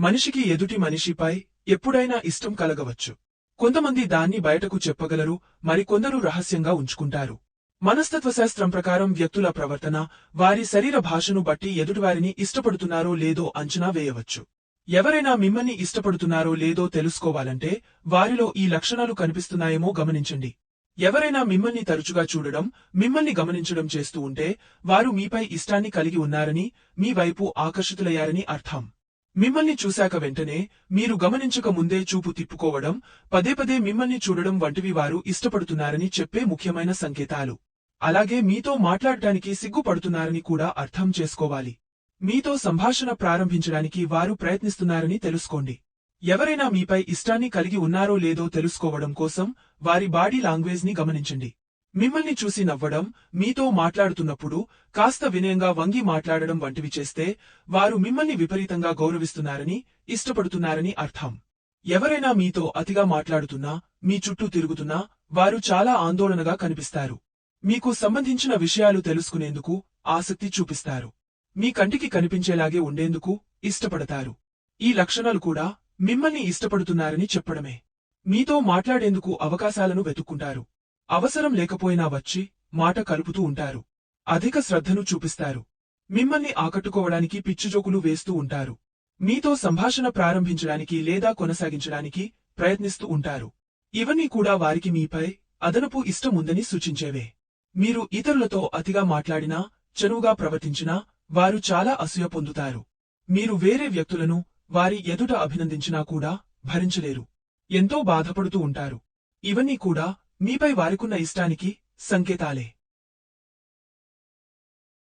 మనిషికి ఎదుటి మనిషిపై ఎప్పుడైనా ఇష్టం కలగవచ్చు. కొంతమంది దాన్ని బయటకు చెప్పగలరు మరికొందరు రహస్యంగా ఉంచుకుంటారు. మనస్తత్వశాస్త్రం ప్రకారం వ్యక్తుల ప్రవర్తన వారి శరీర భాషను బట్టి ఎదుటివారిని ఇష్టపడుతున్నారో లేదో అంచనా వేయవచ్చు. ఎవరైనా మిమ్మల్ని ఇష్టపడుతున్నారో లేదో తెలుసుకోవాలంటే వారిలో ఈ లక్షణాలు కనిపిస్తున్నాయేమో గమనించండి. ఎవరైనా మిమ్మల్ని తరచుగా చూడడం మిమ్మల్ని గమనించడం చేస్తూ ఉంటే వారు మీపై ఇష్టాన్ని కలిగి ఉన్నారని మీ వైపు ఆకర్షితులయ్యారని అర్థం. మిమ్మల్ని చూశాక వెంటనే మీరు గమనించక ముందే చూపు తిప్పుకోవడం పదే పదే మిమ్మల్ని చూడడం వంటివి వారు ఇష్టపడుతున్నారని చెప్పే ముఖ్యమైన సంకేతాలు. అలాగే మీతో మాట్లాడటానికి సిగ్గుపడుతున్నారని కూడా అర్థం చేసుకోవాలి. మీతో సంభాషణ ప్రారంభించడానికి వారు ప్రయత్నిస్తున్నారని తెలుసుకోండి. ఎవరైనా మీపై ఇష్టాన్ని కలిగి ఉన్నారో లేదో తెలుసుకోవడం కోసం వారి బాడీ లాంగ్వేజ్ని గమనించండి. మిమ్మల్ని చూసి నవ్వడం మీతో మాట్లాడుతున్నప్పుడు కాస్త వినయంగా వంగి మాట్లాడడం వంటివి చేస్తే వారు మిమ్మల్ని విపరీతంగా గౌరవిస్తున్నారని ఇష్టపడుతున్నారని అర్థం. ఎవరైనా మీతో అతిగా మాట్లాడుతున్నా మీ చుట్టూ తిరుగుతున్నా వారు చాలా ఆందోళనగా కనిపిస్తారు. మీకు సంబంధించిన విషయాలు తెలుసుకునేందుకు ఆసక్తి చూపిస్తారు. మీ కంటికి కనిపించేలాగే ఉండేందుకు ఇష్టపడతారు. ఈ లక్షణాలు కూడా మిమ్మల్ని ఇష్టపడుతున్నారని చెప్పడమే. మీతో మాట్లాడేందుకు అవకాశాలను వెతుక్కుంటారు. అవసరం లేకపోయినా వచ్చి మాట కలుపుతూ ఉంటారు. అధిక శ్రద్ధను చూపిస్తారు. మిమ్మల్ని ఆకట్టుకోవడానికి పిచ్చిజోకులు వేస్తూ ఉంటారు. మీతో సంభాషణ ప్రారంభించడానికి లేదా కొనసాగించడానికి ప్రయత్నిస్తూ ఉంటారు. ఇవన్నీ కూడా వారికి మీపై అదనపు ఇష్టముందని సూచించేవే. మీరు ఇతరులతో అతిగా మాట్లాడినా చనువుగా ప్రవర్తించినా వారు చాలా అసూయ పొందుతారు. మీరు వేరే వ్యక్తులను వారి ఎదుట అభినందించినా కూడా భరించలేరు. ఎంతో బాధపడుతూ ఉంటారు. ఇవన్నీ కూడా మీపై వారికున్న ఇష్టానికి సంకేతాలే.